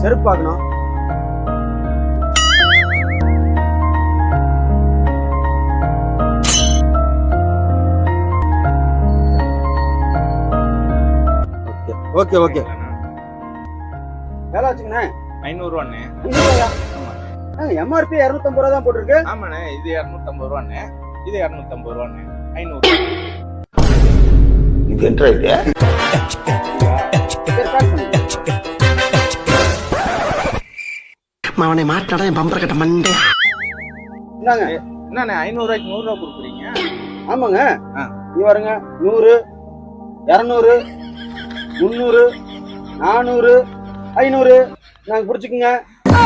செருப்பு பார்க்கணும் okay. Okay வேலை வச்சுங்கண்ணே ஐநூறுவாண்ணே. எம்ஆர்பி இரநூத்தம்பது ரூபா தான் போட்டிருக்கு. ஆமாண்ணே இது இரநூத்தம்பது ரூபாண்ணே. இது இரநூத்தம்பது ரூபாண்ணே. ஐநூறு. இது என்ன அவனை மாட்டாடா என் பம்பர கட்ட மண்டே. இந்தாங்க என்னண்ணே ஐநூறுரூவாய்க்கு நூறுரூவா கொடுக்குறீங்க? ஆமாங்க. இங்க பாருங்க நூறு இரநூறு முந்நூறு நானூறு ஐநூறு. நாங்க பிடிச்சிக்குங்க. ஆ.